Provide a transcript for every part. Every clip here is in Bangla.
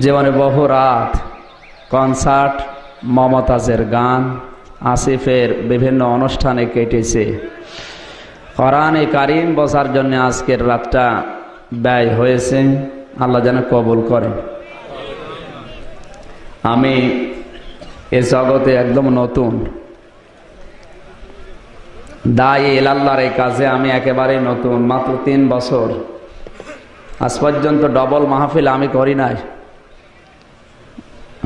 জীবনে বহু রাত কনসার্ট, মমতাজের গান, আসিফের বিভিন্ন অনুষ্ঠানে কেটেছে। কোরআনে কারিম বসার জন্য আজকের রাতটা ব্যয় হয়েছে। আল্লাহ যেন কবুল করে। আমি এ জগতে একদম নতুন। দায়ী এলাল্লাহর এই কাজে আমি একেবারেই নতুন। মাত্র তিন বছর। আজ পর্যন্ত ডবল মাহফিল আমি করি নাই।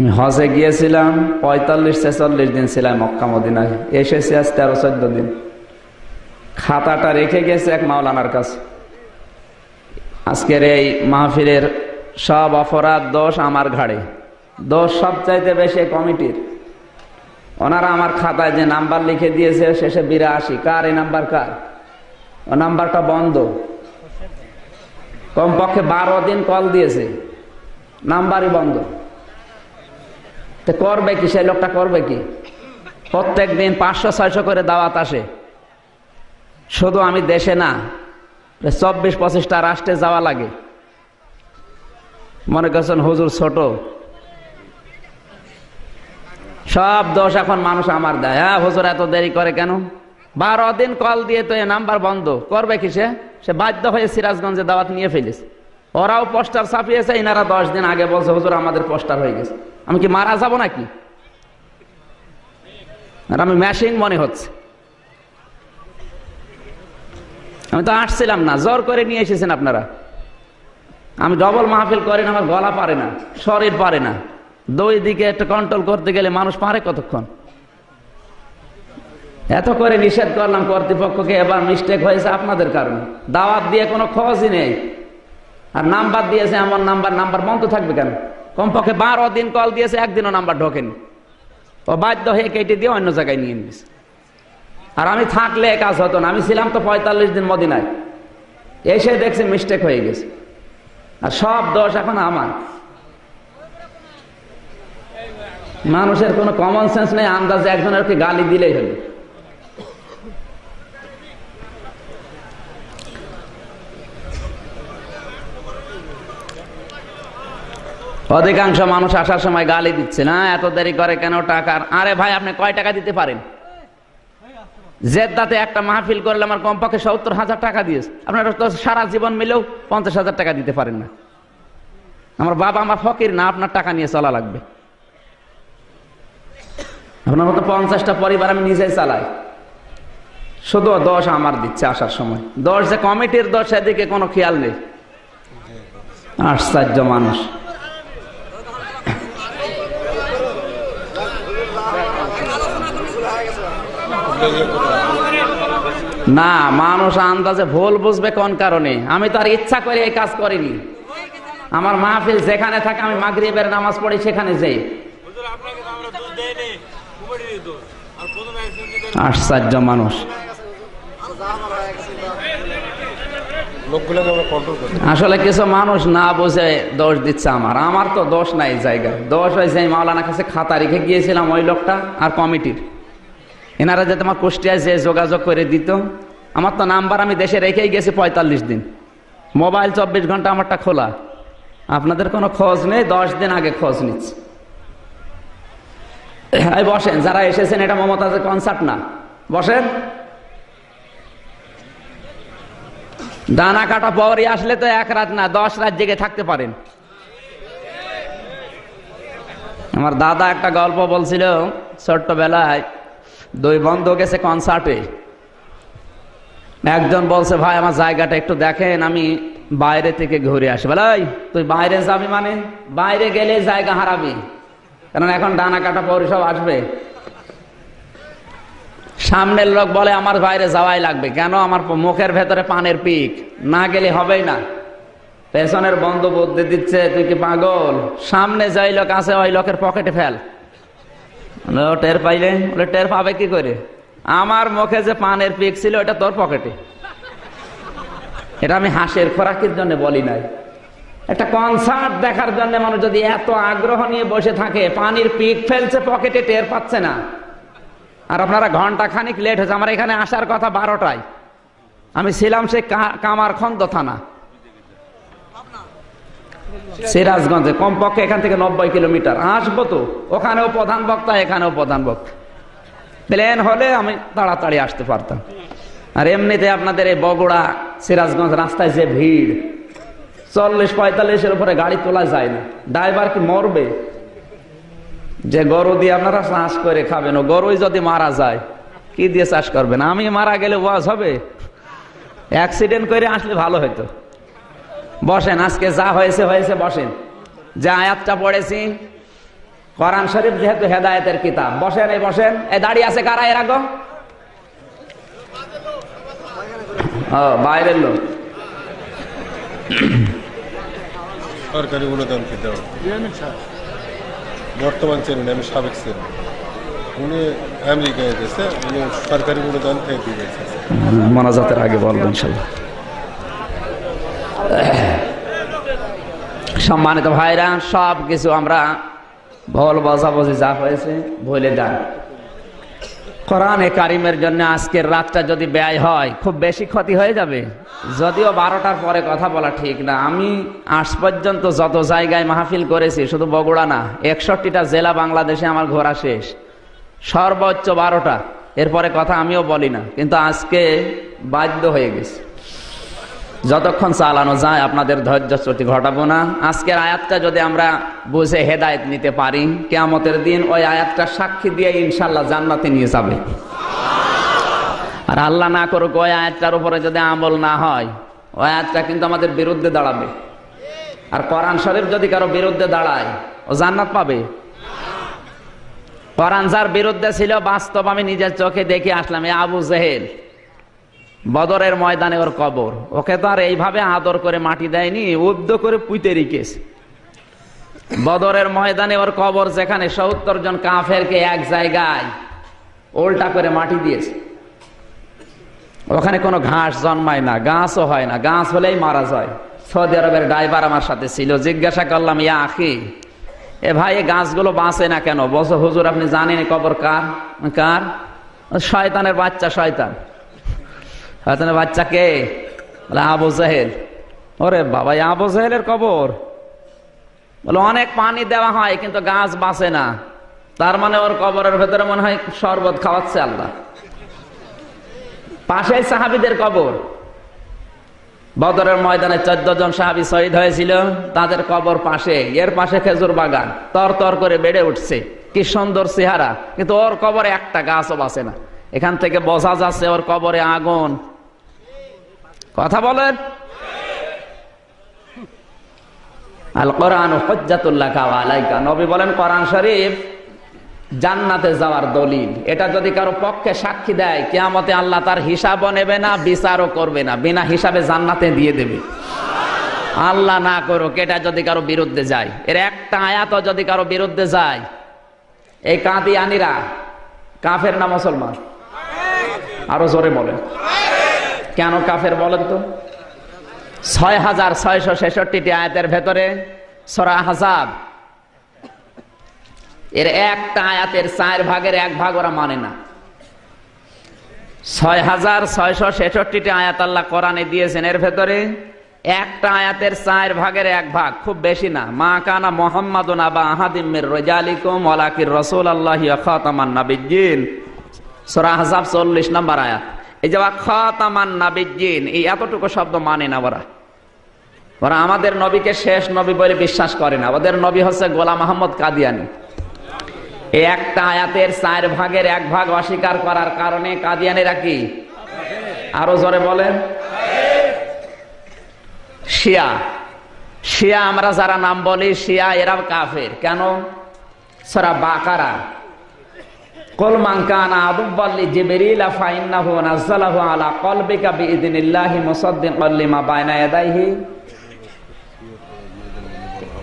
আমি হজে গিয়েছিলাম, পঁয়তাল্লিশ, ছেচল্লিশ দিন ছিলাম মক্কা মদিনায়। এসেছি আজ তেরো, চোদ্দ দিন। খাতাটা রেখে গেছে এক মাওলানার কাছে। আজকের এই মাহফিলের সব অপরাধ, দোষ আমার ঘাড়ে। দোষ সবচাইতে বেশি কমিটির। ওনারা আমার খাতায় যে নাম্বার লিখে দিয়েছে, শেষে বিরাশি। কার এই নাম্বার কার? ও নাম্বারটা বন্ধ। কমপক্ষে বারো দিন কল দিয়েছে। নাম্বারই বন্ধ। তো করবে কি? সেই লোকটা করবে কি? প্রত্যেক দিন পাঁচশো, ছয়শো করে দাওয়াত আসে। শুধু আমি দেশে না চব্বিশ, পঁচিশটা রাষ্ট্রে যাওয়া লাগে। মনে করছেন হুজুর ছোট। সব দোষ এখন মানুষ আমার দেয়। হ্যাঁ হুজুর এত দেরি করে কেন? বারো দিন কল দিয়ে তো এ নাম্বার বন্ধ। করবে কি সে? সে বাধ্য হয়ে সিরাজগঞ্জে দাওয়াত নিয়ে ফেলিস ওরাও পোস্টার ছাপিয়েছে, ইনারা দশ দিন আগে বলছে, হুজুর আমাদের পোস্টার হয়ে গেছে। আমি কি মারা যাব নাকি? আর আমি মেশিন মনে হচ্ছে। আমি তো আসছিলাম না, জোর করে নিয়ে এসেছেন আপনারা। আমি ডবল মাহফিল করেন, আমার গলা পারে না, শরীর পারে না। দুই দিকে একটা কন্ট্রোল করতে গেলে মানুষ পারে কতক্ষণ? এত করে নিষেধ করলাম কর্তৃপক্ষকে, এবার মিস্টেক হয়েছে আপনাদের কারণে। দাওয়াত দিয়ে কোনো খোঁজই নেই। আর নাম্বার দিয়েছে, আমার নাম্বার নাম্বার বন্ধ থাকবে কেন? কমপক্ষে বারো দিন কল দিয়েছে, একদিনও নাম্বার ঢোকেনি। ও বাধ্য হয়ে কেটে দিয়ে অন্য জায়গায় নিয়ে নিয়েছে আর আমি থাকলে কাজ হতো না। আমি ছিলাম তো পঁয়তাল্লিশ দিন মদিনায়। এসে দেখছি মিস্টেক হয়ে গেছে। আর সব দোষ এখন আমার। মানুষের কোনো কমন সেন্স নেই, আন্দাজে একজনের গালি দিলেই হলো? অধিকাংশ মানুষ আসার সময় গালি দিচ্ছে, না, এত দেরি করে কেন টাকার? আরে ভাই, আপনি কয় টাকা দিতে পারেন? জেদ্দাতে একটা মাহফিল করলে আমার কমপক্ষে সত্তর হাজার টাকা দিয়েছে। আপনার তো সারা জীবন মিলেও পঞ্চাশ হাজার টাকা দিতে পারেন না। আমার বাবা আমার ফকির না, আপনার টাকা নিয়ে চলা লাগবে। আপনার মতো পঞ্চাশটা পরিবার আমি নিজেই চালাই। শুধু দশ আমার দিচ্ছে আসার সময়। দশ যে কমিটির দশ এদিকে কোনো খেয়াল নেই। আশ্চর্য মানুষ। না মানুষ আন্দাজে ভুল বুঝবে কোন কারণে? আমি তো আর ইচ্ছা করে এই কাজ করিনি। আমার মাহফিল যেখানে থাকে আমি মাগরিবের নামাজ পড়ি সেখানে যাই। আশ্চর্য মানুষ। আসলে কিছু মানুষ না বুঝে দোষ দিচ্ছে আমার। আমার তো দোষ নাই জায়গা দোষ হয়েছে আমি মাওলানার কাছে খাতা রেখে গিয়েছিলাম ওই লোকটা আর কমিটির। এনারা যাতে আমার কুষ্টিয়ায় যে যোগাযোগ করে দিত, আমার তো নাম্বার আমি দেশে রেখেই গেছি পঁয়তাল্লিশ দিন। মোবাইল চব্বিশ ঘণ্টা আমারটা খোলা। আপনাদের কোনো খোঁজ নেই, দশ দিন আগে খোঁজ নিচ্ছে। বসেন, যারা এসেছেন, এটা মমতাজের কনসার্ট না। বসেন। দানা কাটা পরই আসলে তো এক রাত না, দশ রাত জেগে থাকতে পারেন। আমার দাদা একটা গল্প বলছিল, ছোট্টবেলায় দুই বন্ধু গেছে কনসার্টে একজন বলছে, ভাই, আমার জায়গাটা একটু দেখেন, আমি বাইরে থেকে ঘুরে আসি। বলাই তুই বাইরে যাবি মানে? বাইরে গেলে জায়গা হারাবি। কারণ এখন ডানা কাটা পরে সব আসবে। সামনের লোক বলে, আমার বাইরে যাওয়াই লাগবে। কেন? আমার মুখের ভেতরে পানের পিক। না গেলে হবেই না। পেছনের বন্ধ বুদ্ধি দিচ্ছে, তুই কি পাগল? সামনে যাই লোক আছে, ওই লোকের পকেটে ফেল। টের পাইলে? বলে, টের পাবে কি করে? আমার মুখে যে পানের পিক ছিল, ওটা তোর পকেটে। এটা আমি হাসের খোরাকের জন্য বলি নাই। একটা কনসার্ট দেখার জন্য মানুষ যদি এত আগ্রহ নিয়ে বসে থাকে, পানির পিক ফেলছে, পকেটে টের পাচ্ছে না। আর আপনারা ঘণ্টা খানিক লেট হয়েছে, আমার এখানে আসার কথা বারোটায়। আমি ছিলাম সে কামারখন্দ থানা। সিরাজগঞ্জে, কমপক্ষে এখান থেকে নব্বই কিলোমিটার। আসব তো, ওখানেও প্রধান বক্তা, এখানেও প্রধান বক্তা। প্লেন হলে আমি তাড়াতাড়ি আসতে পারতাম। আর এমনিতে আপনাদের এই বগুড়া, সিরাজগঞ্জ রাস্তায় যে ভিড়, চল্লিশ পঁয়তাল্লিশের উপরে গাড়ি তোলা যায় না। ড্রাইভার কি মরবে? যে গরু দিয়ে আপনারা চাষ করে খাবেন ও গরুই যদি মারা যায় কি দিয়ে চাষ করবেন? আমি মারা গেলে ওয়াজ হবে? অ্যাক্সিডেন্ট করে আসলে ভালো হতো বসেন আজকে যা হয়েছে হয়েছে বসেন। যে আয়াতটা পড়েছি কোরআন শরীফ যেহেতু হেদায়তের কিতাব। বসেন এই বসেন। এই দাঁড়িয়ে আছে কারা এর আগে? ও বাইরের লোক। সরকারি অনুদানকে দেওয়া? বর্তমান চেয়ারম্যান আমি সাবেক চেয়ারম্যান। উনি আমেরিকায় গেছে, উনি সরকারি অনুদান থেকে দিয়ে গেছে। মানাজাতের আগে বলব, ইনশাল্লাহ। সম্মানিত ভাইরা সব কিছু আমরা ভল বজাবজি যা হয়েছে ভুলে যান কোরআনে কারিমের জন্য আজকের রাতটা যদি ব্যয় হয়, খুব বেশি ক্ষতি হয়ে যাবে? যদিও বারোটার পরে কথা বলা ঠিক না। আমি আজ পর্যন্ত যত জায়গায় মাহফিল করেছি, শুধু বগুড়া না, একষট্টিটা জেলা বাংলাদেশে আমার ঘোরা শেষ। সর্বোচ্চ বারোটা। এরপরে কথা আমিও বলি না, কিন্তু আজকে বাধ্য হয়ে গেছে। যতক্ষণ চালানো যায় আপনাদের ধৈর্য চ্যুতি ঘটাবো না। আজকের আয়াতটা যদি আমরা বুঝে হেদায়েত নিতে পারি, কেয়ামতের দিন ওই আয়াতটা সাক্ষী দিয়ে ইনশাল্লাহ জান্নাতে নিয়ে যাবে। আর আল্লাহ না করুক, ওই আয়াতটার উপরে যদি আমল না হয়, ওই আয়াতটা কিন্তু আমাদের বিরুদ্ধে দাঁড়াবে। আর কোরআন শরীফ যদি কারও বিরুদ্ধে দাঁড়ায়, ও জান্নাত পাবে। কোরআন যার বিরুদ্ধে ছিল, বাস্তব আমি নিজের চোখে দেখে আসলাম, এ আবু জেহেল। বদরের ময়দানে ওর কবর। ওকে তো আর এইভাবে আদর করে মাটি দেয়নি উদ্য করে পুঁতে রেখেছে। বদরের ময়দানে ওর কবর যেখানে সত্তর জন কাফেরকে এক জায়গায় উল্টা করে মাটি দিয়েছে। ওখানে কোনো ঘাস জন্মায় না, গাছও হয় না, গাছ হলেই মারা যায়। সৌদি আরবের ড্রাইভার আমার সাথে ছিল, জিজ্ঞাসা করলাম, ইয়া আখি, এ ভাই এই গাছগুলো বাঁচে না কেন? বস হুজুর, আপনি জানেন কবর কার? কার? শয়তানের বাচ্চা শয়তান। বাচ্চা কে বলে, আবু জাহেল। ওরে বাবা আবু জাহেলের কবর। বলে, অনেক পানি দেওয়া হয়, কিন্তু গাছ বাঁচে না। তার মানে ওর কবরের ভেতরে মনে হয় শরবত খাওয়াচ্ছে আল্লাহ। পাশে সাহাবিদের কবর। বদরের ময়দানে চোদ্দ জন সাহাবি শহীদ হয়েছিল, তাদের কবর পাশে, এর পাশে খেজুর বাগান। তর তর করে বেড়ে উঠছে। কি সুন্দর চেহারা। কিন্তু ওর কবরে একটা গাছও বাঁচে না। এখান থেকে বোঝা যাচ্ছে ওর কবরে আগুন। কথা বলেন। আল কোরআন হজ্জাতুল্লাহ আলাইকা। নবী বলেন, কোরআন শরীফ জান্নাতে যাওয়ার দলিল। এটা যদি কারও পক্ষে সাক্ষী দেয়, কেয়ামতে আল্লাহ তার হিসাবও নেবে না, বিচারও করবে না, বিনা হিসাবে জান্নাতে দিয়ে দেবে। আল্লাহ না করুক, এটা যদি কারও বিরুদ্ধে যায়। এর একটা আয়াত যদি কারও বিরুদ্ধে যায়, এই কাঁদি আনিরা কাফের না মুসলমান? আরও জোরে বলেন। কেন কাফের বলেন তো? ছয় হাজার ছয়শো ছেষট্টিটি আয়াতের ভেতরে সরা হাজাব এর একটা আয়াতের চার ভাগের এক ভাগ ওরা মানে না। ছয় হাজার ছয়শো ছেষট্টিটি আয়াত আল্লাহ কোরআনে দিয়েছেন, এর ভেতরে একটা আয়াতের চার ভাগের এক ভাগ, খুব বেশি না। মা কানা মোহাম্মদ আবা আহাদিমের রোজালিকুম ওলাকির রসুল আল্লাহ খাতামান নাবিজিন সোরা হাজাব চল্লিশ নম্বর আয়াত। এই যে খাতামান নাবিজিন এই এতটুকু শব্দ মানে না ওরা। ওরা আমাদের নবীকে শেষ নবী বলে বিশ্বাস করে না। ওদের নবী হচ্ছে গোলাম আহমদ কাদিয়ানি। এই একটা আয়াতের চার ভাগের এক ভাগ অস্বীকার করার কারণে কাদিয়ানিরা কি? আরও জোরে বলেন। শিয়া। শিয়া আমরা যারা নাম বলি, শিয়া এরা কাফের। কেন? সরা বাকারা। কল মাঙ্কানা আদুব্বাল্লি জিবরিল ফাইন্নাহু নাযালাহু আলা কলবিকা বিইذنিল্লাহি মুসাদ্দিকাল লিমা বাইনা ইয়াদাইহি।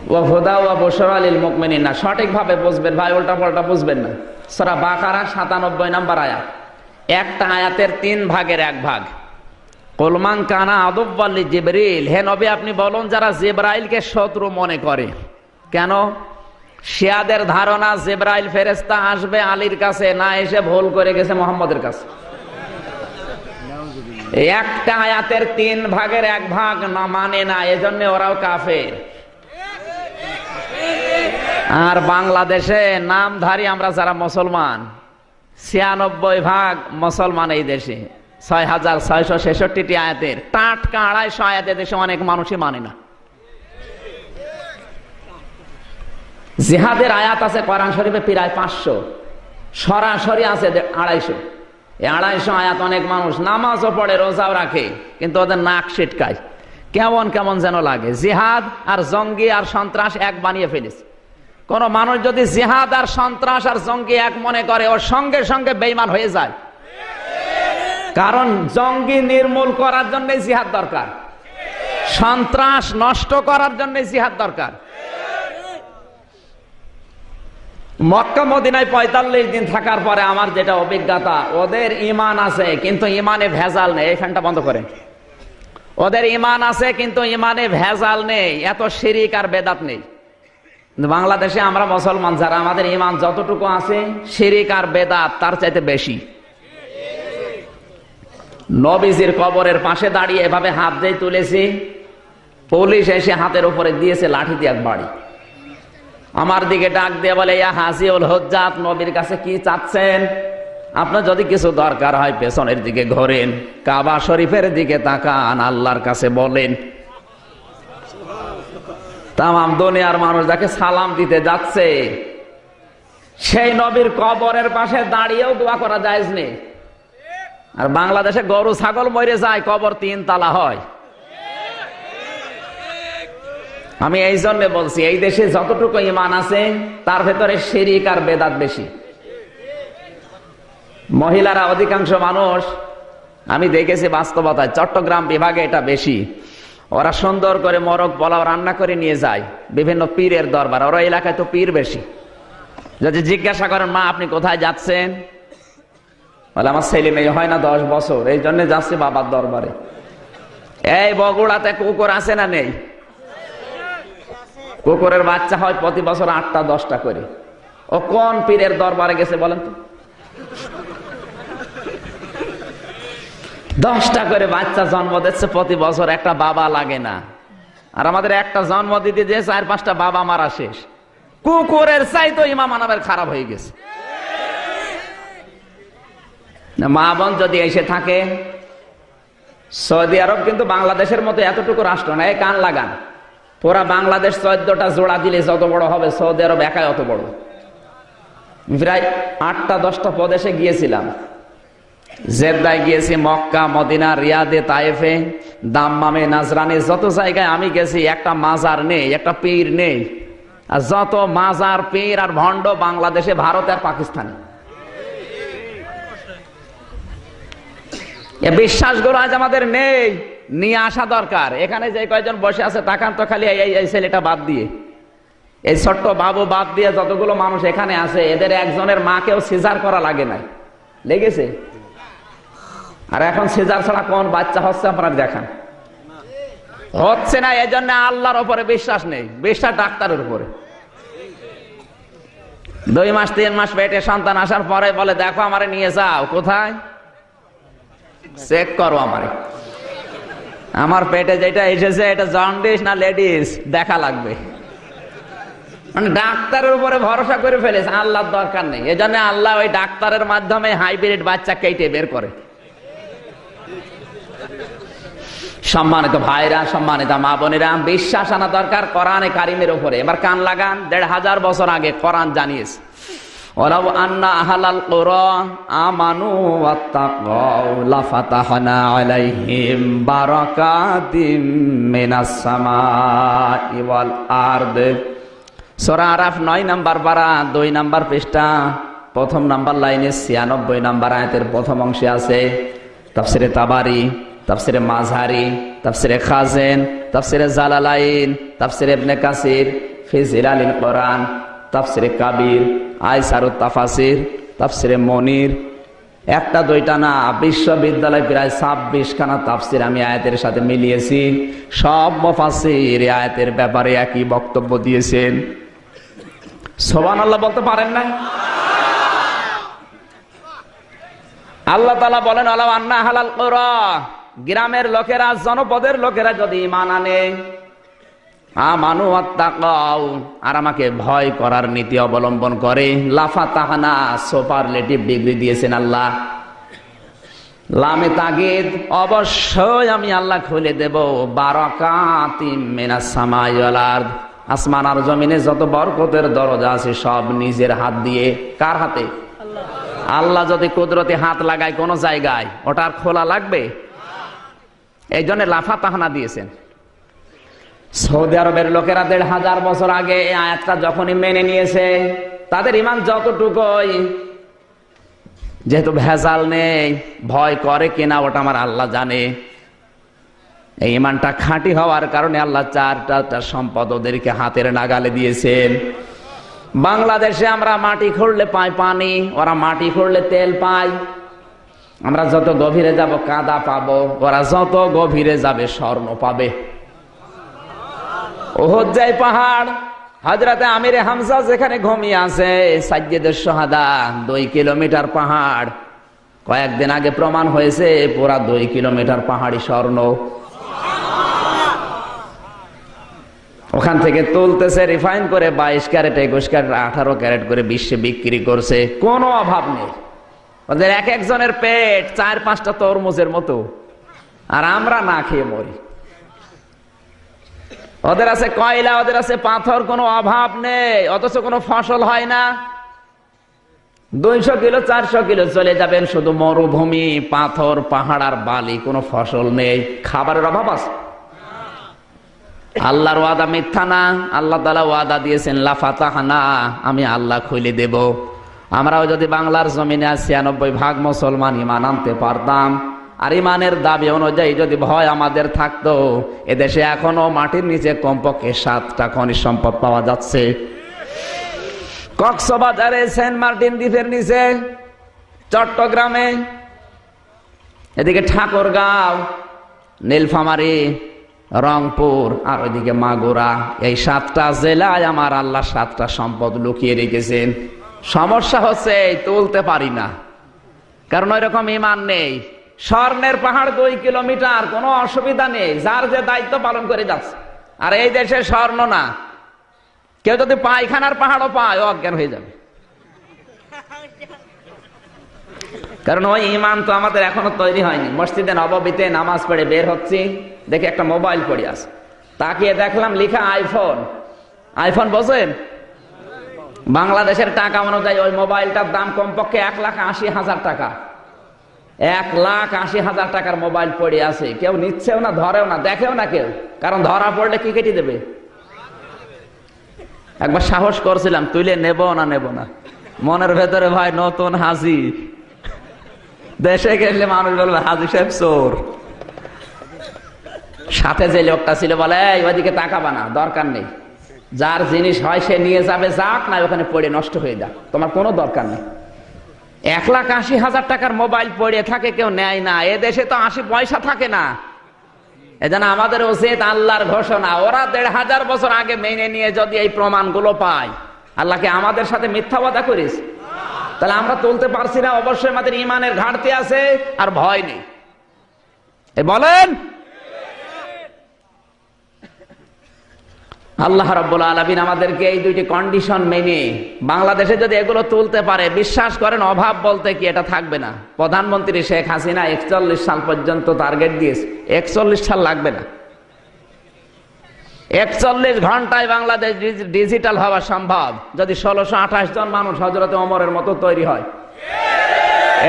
ওয়া হুদা ওয়া বুশরা লিল মুমিনিন। সঠিকভাবে বুঝবেন, ভাই উল্টা পাল্টা বুঝবেন না। সূরা বাকারা 97 নম্বর আয়াত। একটা আয়াতের তিন ভাগের এক ভাগ। কলমান কানা আদব্বাল্লি জিবরিল। হে নবী, আপনি বলুন, যারা জিব্রাইলকে শত্রু মনে করে। কেন? শিয়াদের ধারণা জেব্রাইল ফেরেস্তা আসবে আলীর কাছে, না এসে ভুল করে গেছে মোহাম্মদের কাছে। একটা আয়াতের তিন ভাগের এক ভাগ না মানে না, এজন্য ওরাও কাফের। আর বাংলাদেশে নামধারী আমরা যারা মুসলমান, ছিয়ানব্বই ভাগ মুসলমান এই দেশে। ছয় হাজার ছয়শো ছেষট্টিটি আয়াতের, টাটকা আড়াইশো আয়াতের দেশে অনেক মানুষই মানে না। জিহাদের আয়াত আছে কোরআন শরীফে প্রায় পাঁচশো। সরাসরি আছে আড়াইশো। এই আড়াইশো আয়াত অনেক মানুষ নামাজও পড়ে, রোজাও রাখে, কিন্তু ওদের নাক ছিটকায়। কেমন কেমন যেন লাগে। জিহাদ আর জঙ্গি আর সন্ত্রাস এক বানিয়ে ফেলেছে। কোন মানুষ যদি জিহাদ আর সন্ত্রাস আর জঙ্গি এক মনে করে ওর সঙ্গে সঙ্গে বেইমান হয়ে যায়। কারণ জঙ্গি নির্মূল করার জন্য জিহাদ দরকার। সন্ত্রাস নষ্ট করার জন্য জিহাদ দরকার। মক্কা মদিনায় পঁয়তাল্লিশ দিন থাকার পরে আমার যেটা অভিজ্ঞতা, ওদের ইমান আছে, কিন্তু ইমানে ভেজাল নেই। এই ফ্যানটা বন্ধ করে ওদের ইমান আছে, কিন্তু ইমানে ভেজাল নেই। এত শিরিক আর বেদাত নেই। বাংলাদেশে আমরা মুসলমান, যারা আমাদের ইমান যতটুকু আছে, শিরিক আর বেদাত তার চাইতে বেশি। নবীজির কবরের পাশে দাঁড়িয়ে এভাবে হাত দিয়ে তুলেছি। পুলিশ এসে হাতের উপরে দিয়েছে লাঠি দিয়ে বাড়ি। আমার দিকে ডাক দিয়ে বলে, ইয়া হাসিউল হজ্জাত, নবীর কাছে কি চাচ্ছেন? আপনার যদি কিছু দরকার হয়, পেছনের দিকে ঘোরেন, কাবা শরীফের দিকে তাকান, আল্লাহর কাছে বলেন। তাম দুনিয়ার মানুষ যাকে সালাম দিতে যাচ্ছে, সেই নবীর কবরের পাশে দাঁড়িয়েও দোয়া করা যায় আর বাংলাদেশে গরু, ছাগল মরে যায়, কবর তিন তালা হয়। আমি এই জন্য বলছি, এই দেশে যতটুকু ইমান আছে, তার ভেতরে শিরিক আর বেদাত বেশি। মহিলারা অধিকাংশ মানুষ, আমি দেখেছি বাস্তবতায়, চট্টগ্রাম বিভাগে এটা বেশি। ওরা সুন্দর করে মরক, পোলাও রান্না করে নিয়ে যায়, বিভিন্ন পীরের দরবার। ওরা এলাকায় তো পীর বেশি। যদি জিজ্ঞাসা করেন, মা, আপনি কোথায় যাচ্ছেন? বলে, আমার ছেলে মেয়ে হয় না দশ বছর, এই জন্য যাচ্ছি বাবার দরবারে। এই বগুড়াতে কুকুর আছে না নেই? কুকুরের বাচ্চা হয় প্রতি বছর আটটা, দশটা করে। ও কোন পীরের দরবারে গেছে বলেন তো? দশটা করে বাচ্চা জন্ম দিচ্ছে প্রতি বছর, একটা বাবা লাগে না। আর আমাদের একটা জন্ম দিতে যে চার, পাঁচটা বাবা মারা শেষ। কুকুরের চাই তো ইমাম আনাবের খারাপ হয়ে গেছে। মা বোন যদি এসে থাকে, সৌদি আরব কিন্তু বাংলাদেশের মতো এতটুকু রাষ্ট্র না এই কান লাগান। পুরা বাংলাদেশ চোদ্দটা জোড়া দিলে যত বড় হবে, সৌদি আরব একাই অত বড়। প্রায় আটটা, দশটা প্রদেশে গিয়েছিলাম। জেদ্দায় গিয়েছি, মক্কা, মদিনা, রিয়াদে তায়েফে দাম্মামে, নাজরানে, যত জায়গায় আমি গেছি, একটা মাজার নেই, একটা পীর নেই। আর যত মাজার, পীর আর ভণ্ড বাংলাদেশে, ভারত আর পাকিস্তানে। এ বিশ্বাসগুলো আজ আমাদের নেই। নিয়ে আসা দরকার। এখানে যে কয়জন বসে আছে, তাকান তো খালি এই ছেলেটা বাদ দিয়ে। এই ছোট্ট বাবু বাদ দিয়ে যতগুলো মানুষ এখানে আছে, এদের একজনের মাকেও সিজার করা লাগে নাই। লেগেছে? আর এখন সিজার ছাড়া কোন বাচ্চা হচ্ছে আপনারা দেখান। হচ্ছে না এই জন্য আল্লাহর উপরে বিশ্বাস নেই। বিশ্বাস ডাক্তারের উপরে। দুই মাস, তিন মাস পেটে সন্তান আসার পরে বলে, দেখো আমারে নিয়ে যাও। কোথায়? চেক করো আমারে। আমার পেটে যেটা এসেছে, এটা জন্ডিস না লেডিস দেখা লাগবে। মানে ডাক্তারের উপরে ভরসা করে ফেলেছে, আল্লাহর দরকার নেই। এজন্য আল্লাহ ওই ডাক্তারের মাধ্যমে হাইব্রিড বাচ্চা কেটে বের করে। সম্মানিত ভাইরা, সম্মানিত মা বোনেরা, বিশ্বাস আনা দরকার কোরআনে কারিমের উপরে। এবার কান লাগান, দেড় হাজার বছর আগে কোরআন জানিয়েছে। আন্না আহালাল কোরআ আমানু ওয়াত্তাকাউ লাফাতাহনা আলাইহিম বারাকাতিম মিনাস সামাই ওয়াল আরদ। সূরা আরাফ 9 নাম্বার পারা 2 নাম্বার পৃষ্ঠা, প্রথম নাম্বার লাইনে 96 নাম্বার আয়াতের প্রথম অংশে আছে, তাফসিরে তাবারি, তাফসিরে মাঝহারি, তাফসিরে খাজেন, তাফসিরে জালালাইন ইবনে কাসির, ফি জিলালিল কোরআন, তাফসিরে কাবির আইসারুত তাফাসির, তাফসিরে মনির, একটা দুইটা না, বিশ্ববিদ্যালয় প্রায় ছাব্বিশ খানা তাফসির আমি আয়াতের সাথে মিলিয়েছি। সব মফাসির আয়াতের ব্যাপারে একই বক্তব্য দিয়েছেন। সোবান আল্লাহ বলতে পারেন না আল্লাহ তালা বলেন আল্লাহ আন্না হালাল গ্রামের লোকেরা, জনপদের লোকেরা যদি ইমান আনে আমানু আত্মাকাও আর আমাকে ভয় করার নীতি অবলম্বন করে। লাফা তাহানা, সুপারলেটিভ ডিগ্রি দিয়েছেন আল্লাহ। লামে তাগিদ, অবশ্যই আমি আল্লাহ খুলে দেব। বারাকাতি মিনাস সামাই ওয়াল আসমান আর জমিনে যত বরকতের দরজা আছে, সব নিজের হাত দিয়ে। কার হাতে? আল্লাহ যদি কুদরতে হাত লাগায় কোন জায়গায়, ওটা আর খোলা লাগবে? এই লাফা তাহানা দিয়েছেন। সৌদি আরবের লোকেরা দেড় হাজার বছর আগে এই আয়াতটা যখনই মেনে নিয়েছে, তাদের ইমান যতটুকুই, যেহেতু ভেজাল নেই, ভয় করে কিনা ওটা আমার আল্লাহ জানে। এই ইমানটা খাঁটি হওয়ার কারণে আল্লাহ চারটা চার সম্পদ ওদেরকে হাতের নাগালে দিয়েছেন। বাংলাদেশে আমরা মাটি খুঁড়লে পাই পানি, ওরা মাটি খুঁড়লে তেল পায়। আমরা যত গভীরে যাব কাদা পাবো, ওরা যত গভীরে যাবে স্বর্ণ পাবে। ওহজ্জাই পাহাড়। হাজরাতে আমিরে হামজা যেখানে ঘুমিয়ে আছে, সাজ্জেদের সোহাদা, দুই কিলোমিটার পাহাড়। কয়েকদিন আগে প্রমাণ হয়েছে, পুরা দুই কিলোমিটার পাহাড়ি স্বর্ণ। ওখান থেকে তুলতেছে, রিফাইন করে বাইশ ক্যারেট, একুশ ক্যারেট, আঠারো ক্যারেট করে বিশ্বে বিক্রি করছে। কোনো অভাব নেই। ওদের এক একজনের পেট চার পাঁচটা তরমুজের মতো। আর আমরা না খেয়ে মরি। ওদের আছে কয়লা, ওদের আছে পাথর, কোনো অভাব নেই, অথচ কোনো ফসল হয় না। দুইশো কিলো, চারশো কিলো চলে যাবেন শুধু মরুভূমি, পাথর, পাহাড় আর বালি, কোনো ফসল নেই। খাবারের অভাব আছে? আল্লাহর ওয়াদা মিথ্যা না? আল্লাহ তালা ওয়াদা দিয়েছেন লাফাতাহানা আমি আল্লাহ খুলে দেব। আমরাও যদি বাংলার জমিনে ছিয়ানব্বই ভাগ মুসলমান ইমান আনতে পারতাম আর ইমানের দাবি অনুযায়ী যদি ভয় আমাদের থাকতো, এদেশে এখনও মাটির নিচে কমপক্ষে সাতটা খনিজ সম্পদ পাওয়া যাচ্ছে। কক্সবাজারে সেন্ট মার্টিন দ্বীপের নিচে, চট্টগ্রামে, এদিকে ঠাকুরগাঁও, নীলফামারী, রংপুর, আর ওইদিকে মাগুরা। এই সাতটা জেলায় আমার আল্লাহ সাতটা সম্পদ লুকিয়ে রেখেছেন। সমস্যা হচ্ছে তুলতে পারি না, কারণ ওই রকম ইমান নেই। স্বর্ণের পাহাড় দুই কিলোমিটার, কোনো অসুবিধা নেই, যার যে দায়িত্ব পালন করে যাচ্ছে। আর এই দেশে স্বর্ণ না। কেউ যদি পায়খানার পাহাড়ও পায় অজ্ঞান হয়ে যাবে। কারণ ওই ইমান তো আমাদের এখনও তৈরি হয়নি। মসজিদে নববীতে নামাজ পড়ে বের হচ্ছি, দেখে একটা মোবাইল পড়ে আছে। তাকিয়ে দেখলাম লিখা আইফোন। আইফোন বোঝেন? বাংলাদেশের টাকা অনুযায়ী ওই মোবাইলটার দাম কমপক্ষে এক লাখ আশি হাজার টাকা। এক লাখ আশি হাজার টাকার মোবাইল পড়ে আছে। কেউ নিচ্ছেও না, ধরেও না, দেখেও না কেউ। কারণ ধরা পড়লে কি কেটে দেবে? একবার সাহস করছিলাম তুলে নেব না নেব না। মনের ভেতরে ভাই, নতুন হাজি। দেশে গেলে মানুষ বলবে, হাজি সাহেব, চোর। সাথে যে লোকটা ছিল, বলে ওইদিকে তাকাবা না, দরকার নেই। যার জিনিস হয়, সে নিয়ে যাবে, যাক, না ওখানে পড়ে নষ্ট হয়ে যাক। তোমার কোনো দরকার নেই। এক লাখ আশি হাজার টাকার মোবাইল পড়ে থাকে, কেউ নেয় না। এ দেশে তো আশি পয়সা থাকে না। এজন্য আমাদের উচিত আল্লাহর ঘোষণা। ওরা দেড় হাজার বছর আগে মেনে নিয়ে যদি এই প্রমাণগুলো পায় আল্লাহকে আমাদের সাথে মিথ্যা কথা করিস? তাহলে আমরা তুলতে পারছি না, অবশ্যই আমাদের ইমানের ঘাটতি আছে, আর ভয় নেই। বলেন আল্লাহ রব্বুল আলমিন আমাদেরকে এই দুইটি কন্ডিশন মেনে বাংলাদেশে যদি এগুলো তুলতে পারে, বিশ্বাস করেন, অভাব বলতে কি এটা থাকবে না। প্রধানমন্ত্রী শেখ হাসিনা একচল্লিশ সাল পর্যন্ত টার্গেট দিয়েছে। একচল্লিশ সাল লাগবে না। একচল্লিশ ঘন্টায় বাংলাদেশ ডিজিটাল হওয়া সম্ভব। যদি ষোলোশো আঠাশ জন মানুষ হজরতে অমরের মতো তৈরি হয়।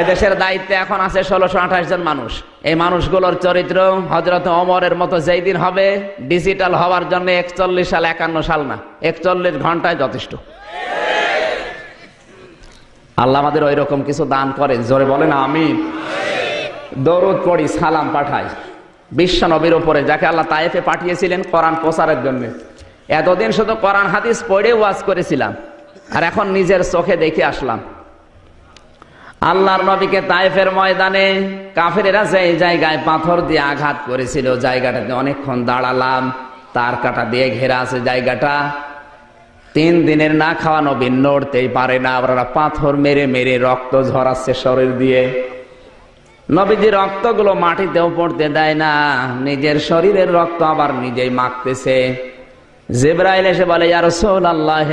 এদেশের দায়িত্বে এখন আছে ষোলোশো আঠাশ জন মানুষ। এই মানুষগুলোর চরিত্র হজরত অমরের মতো যেই দিন হবে ডিজিটাল হওয়ার জন্য একচল্লিশ সাল, একান্ন সাল না, একচল্লিশ ঘন্টায় যথেষ্ট। আল্লাহ আমাদের ওই রকম কিছু দান করেন, জোরে বলেন আমি দরুদ পড়ি, সালাম পাঠাই। বিশ্ব নবীর উপরে, যাকে আল্লাহ তায়েফে পাঠিয়েছিলেন কোরআন প্রচারের জন্য। এতদিন শুধু কোরআন হাদিস পড়ে ওয়াজ করেছিলাম, আর এখন নিজের চোখে দেখে আসলাম। আল্লাহর নবীকে তাইফের ময়দানে কাফেরেরা যেই জায়গায় পাথর দিয়ে আঘাত করেছিল, জায়গাটাতে অনেকক্ষণ দাঁড়ালাম, তার কাটা দিয়ে ঘেরা আছে জায়গাটা। তিন দিনের না খাওয়া নবী নড়তেই পারে না ওরা পাথর মেরে মেরে রক্ত ঝরাচ্ছে শরীর দিয়ে। নবীজি রক্তগুলো মাটিতেও পড়তে দেয় না, নিজের শরীরের রক্ত আবার নিজেই মাখতেছে। জেব্রাইল এসে বলে ইয়ার সোল আল্লাহ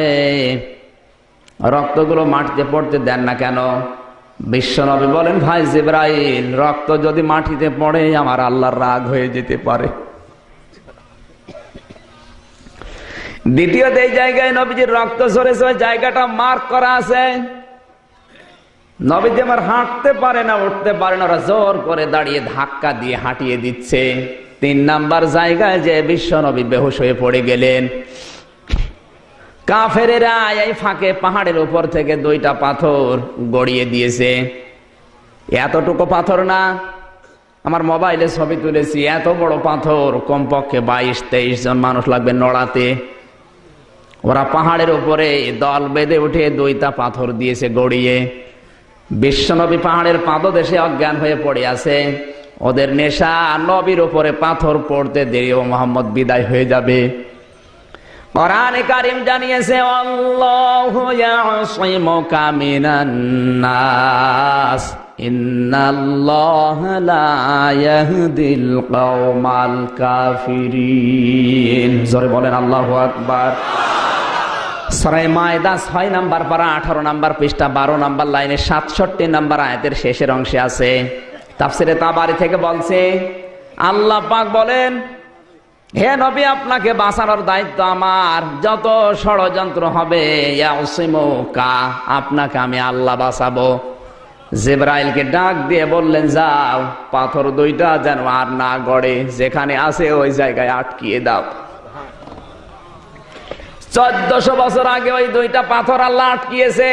রক্তগুলো মাটিতে পড়তে দেন না কেন? বিশ্বনবী বলেন, ভাই জেব্রাইল, রক্ত যদি মাটিতে পড়ে, আমার আল্লাহর রাগ হয়ে যেতে পারে। দ্বিতীয়ত, এই জায়গায় নবীজির রক্ত ওই জায়গাটা মার্ক করা আছে। নবীজি আমার হাঁটতে পারে না, উঠতে পারে না, ওরা জোর করে দাঁড়িয়ে ধাক্কা দিয়ে হাঁটিয়ে দিচ্ছে। তিন নাম্বার জায়গায় যে বিশ্ব নবী বেহুশ হয়ে পড়ে গেলেন। কাফেরেরা এই ফাঁকে পাহাড়ের উপর থেকে দুইটা পাথর গড়িয়ে দিয়েছে। এতটুকু পাথর না, আমার মোবাইলে ছবি তুলেছি, এত বড় পাথর, কমপক্ষে বাইশ, তেইশ জন মানুষ লাগবে নড়াতে। ওরা পাহাড়ের উপরে দল বেঁধে উঠে দুইটা পাথর দিয়েছে গড়িয়ে। বিশ্বনবী পাহাড়ের পাদদেশে অজ্ঞান হয়ে পড়ে আছে। ওদের নেশা নবীর উপরে পাথর পড়তে দেরি ও মোহাম্মদ বিদায় হয়ে যাবে। কোরআনে জানিয়েছে, আল্লাহু ইয়াসিমুকা মিনান নাস, ইন্নাল্লাহা লা ইয়াহদিল কওমাল কাফিরিন। জোরে বলেন, আল্লাহু আকবার। মায়দা নাম্বার পারা আঠারো নাম্বার পৃষ্ঠা, বারো নাম্বার লাইনে সাতষট্টি নাম্বার আয়াতের শেষের অংশে আছে। তাফসিরে তাবারি থেকে বলছে, আল্লাহ পাক বলেন হে নবী, আপনাকে বাঁচানোর দায়িত্ব আমার। যত ষড়যন্ত্র হবে কা আপনাকে আমি আল্লাহ বাঁচাবো। জেব্রাইলকে ডাক দিয়ে বললেন, যাও, পাথর দুইটা যেন আর না গড়ে, যেখানে আছে ওই জায়গায় আটকিয়ে দাও। চোদ্দশো বছর আগে ওই দুইটা পাথর আল্লাহ আটকিয়েছে।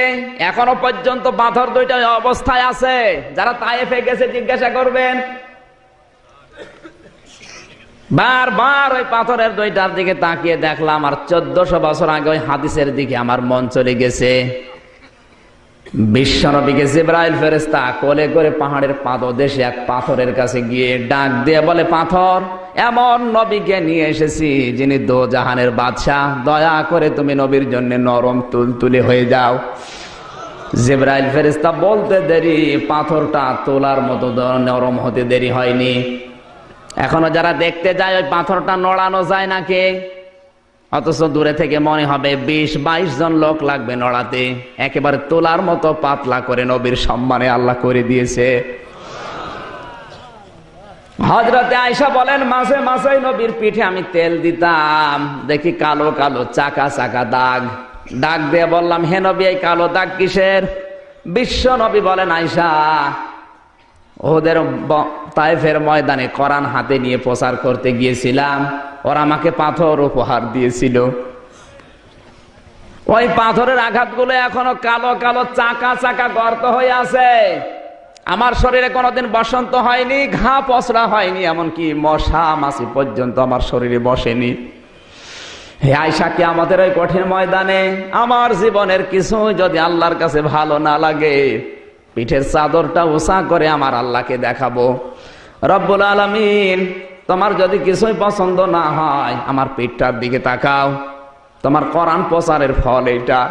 এখনও পর্যন্ত পাথর দুইটা অবস্থায় আছে। যারা তাইফে গেছে, জিজ্ঞাসা করবেন বারবার ওই পাথরের দুইটার দিকে তাকিয়ে দেখলাম, আর চোদ্দশো বছর আগে ওই হাদিসের দিকে আমার মন চলে গেছে। বিশ্বনবীকে জিব্রাইল ফেরেস্তা কোলে করে পাহাড়ের পাদদেশে এক পাথরের কাছে গিয়ে ডাক দিয়ে বলে, পাথর, এমন নবীকে নিয়ে এসেছি যিনি দো জাহানের বাদশাহ। দয়া করে তুমি নবীর জন্য নরম তুলতুলে হয়ে যাও। জিব্রাইল ফেরেস্তা বলতে দেরি, পাথরটা তোলার মতো নরম হতে দেরি হয়নি। এখনও যারা দেখতে যায়, ওই পাথরটা নড়ানো যায় নাকি অথচ দূরে থেকে মনে হবে বিশ, বাইশ জন লোক লাগবে নড়াতে। একেবারে তোলার মতো পাতলা করে নবীর সম্মানে আল্লাহ করে দিয়েছে। হজরতে আয়সা বলেন, মাঝে মাঝে নবীর পিঠে আমি তেল দিতাম। দেখি কালো কালো, চাকা চাকা দাগ। দাগ দিয়ে বললাম, হে নবী, এই কালো দাগ কিসের? বিশ্ব নবী বলেন আয়সা ওদের তায়েফের ময়দানে কোরআন হাতে নিয়ে প্রচার করতে গিয়েছিলাম। ওরা আমাকে পাথর উপহার দিয়েছিল। ওই পাথরের আঘাতগুলো এখনও কালো কালো, চাকা চাকা গর্ত হয়ে আছে। আমার শরীরে কোনোদিন বসন্ত হয়নি, ঘা পচড়া হয়নি, এমনকি মশা, মাছি পর্যন্ত আমার শরীরে বসেনি। হে আয়সা কি আমাদের ওই কঠিন ময়দানে আমার জীবনের কিছু যদি আল্লাহর কাছে ভালো না লাগে পিঠের চাদরটা উষা করে আমার আল্লাহকে দেখাবো। রব্বুল আলমিন, তোমার যদি কিছুই পছন্দ না হয়, আমার পিঠটার দিকে তাকাও। তোমার করান প্রচারের ফল এইটা।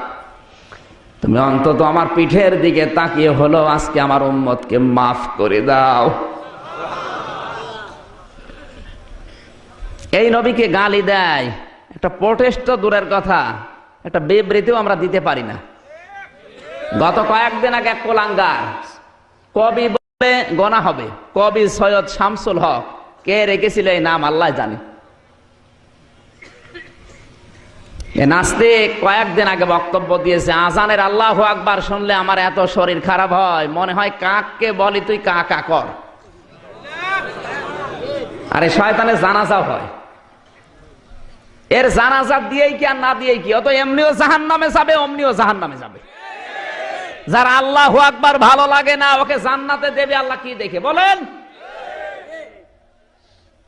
তুমি অন্তত আমার পিঠের দিকে তাকিয়ে হলো আজকে আমার উম্মতকে মাফ করে দাও। এই নবীকে গালি দেয়। একটা প্রোটেস্ট তো দূরের কথা, একটা বিবৃতিও আমরা দিতে পারি না। গত কয়েকদিন আগে কোলাঙ্গার, কবি বলে গনা হবে, কবি সৈয়দ শামসুল হক, কে রেখেছিল এই নাম আল্লাহ জানে। এ নাস্তিক কয়েকদিন আগে বক্তব্য দিয়েছে, আজানের আল্লাহ আকবার শুনলে আমার এত শরীর খারাপ হয়, মনে হয় কাককে বলি তুই কা কা কর। আরে শয়তানের জানাজাও হয়। এর জানাজা দিয়েই কি আর না দিয়েই কি? অত এমনিও জাহান নামে যাবে, অমনিও জাহান নামে যাবে। যার আল্লাহ আকবার ভালো লাগে না ওকে জান্নাতে দেবে আল্লাহ কি দেখে? বলেন।